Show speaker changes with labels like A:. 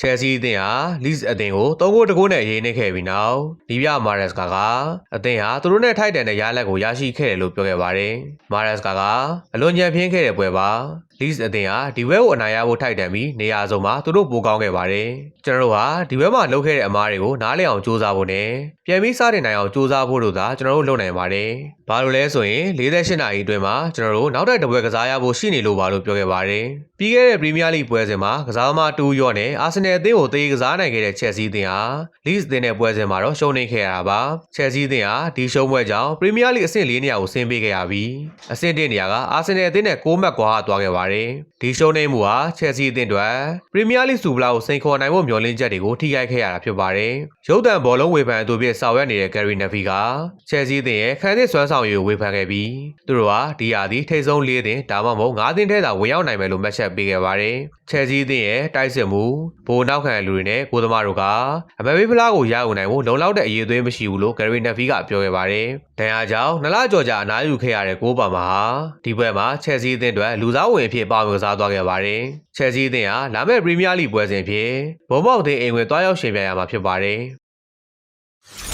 A: ချယ်ဆီအသင်းဟာလစ်အသင်းကို၃ဂိုးတဂိုးနဲ့အရေးနှိပ်ခဲ့ပြီးနောက်ဒီပြမာရက်စကာကအသင်းဟာသူတို့နဲ့ထိုက်တန်တဲ့ရလဒ်ကိုရရှိခဲ့တယ်လို့ပြောခဲ့ပါတယ်။မာရက်စကာကအလွန်ညံ့ဖျင်းခဲ့တဲ့ပွဲပါလစ်အသင်းဟာဒီဘဲကိုအနိုင်ရဖို့ထိုက်တန်ပြီးနေရာစုံမှာသူတို့ပိုကောင်းခဲ့ပါတယ်။ကျွန်တော်တို့ဟာဒီဘဲမှာလုပ်ခဲ့တဲ့အမားတွေကိုနားလည်အောင်စူးစမ်းဖို့နဲ့ပြန်ပြီးစားတင်နိုင်အောင်စူးစမ်းဖို့တို့သာကျွန်တော်တို့လုပ်နိုင်ပါတယ်။ဘာလို့လဲဆိုရင်48နာရီအတွင်းမှာကျွန်တော်တို့နောက်ထပ်တစ်ပွဲကစားရဖို့ရှိနေလို့ပါလို့ပြောခဲ့ပါတယ်။ပြီးခဲ့တဲ့ပရီးမီးယားလိပွဲစဉ်မှာကစားသမားတူရော့နဲ့အာဆင်နယ်အသင်းကိုတေးကစားနိုင်ခဲ့တဲ့ချက်စီးအသင်းဟာလစ်အသင်းနဲ့ပွဲစဉ်မှာတော့ရှုံးနေခဲ့ရတာပါ။ချက်စီးအသင်းဟာဒီရှုံးပွဲကြောင့်ပရီးမီးယားလိအဆင့်၄နေရာကိုဆင်းပေးခဲ့ရပြီးအဆင့်၁နေရာကအာဆင်နယ်အသင်းနဲ့6မှတ်ကွာသွားခဲ့ပါတယ်။ဒီရှုံးနေမှုဟာချက်စီးအသင်းအတွက်ပရီးမီးယားလိစူပလာကိုစိန်ခေါ်နိုင်ဖို့မျှော်လင့်ချက်တွေကိုထိခိုက်ခဲ့ရတာဖြစ်ပါတယ်။ရုပ်တံဘောလုံးဝေဖန်အတူပြည့်ဆောင်ရွက်နေတဲ့ဂယ်ရီနဖီကချက်စီးအသင်းရဲ့ခန်းသစ်စွမ်းဆောင်ရည်ကိုဝေဖန်ခဲ့ပြီးသူတို့ဟာဒီဟာဒီထိတ်ဆုံး၄သင်းဒါမှမဟုတ်၅သင်းထဲသာဝင်ရောက်နိုင်မယ်လို့မှတ်ချက်ပေးခဲ့ပါတယ်။ချက်စီးအသင်းရဲ့တိုက်စစ်မှုဘိုးနောက်ခံလူတွေနဲ့ကိုသမားတို့ကအမဘေးဖလားကိုရယူနိုင်ဖို့လုံလောက်တဲ့အရေးသွေးမရှိဘူးလို့ဂယ်ရီနဖီကပြောခဲ့ပါတယ်။ဒဏ်ရာကြောင့်နလကြော်ကြာအနားယူခဲ့ရတဲ့ကိုးပါမှာဟာဒီဘက်မှာချက်စီးအသင်းအတွက်လူစားဝင်အဖြစ်ပါဝင်ကစားသွားခဲ့ပါတယ်။ချက်စီးအသင်းဟာလာမယ့်ပရီးမီးယားလိပွဲစဉ်အဖြစ်ဘုံပေါက်အသင်းအိမ်ဝင်တွားရောက်ရှင်ပြိုင်ရမှာဖြစ်ပါတယ်။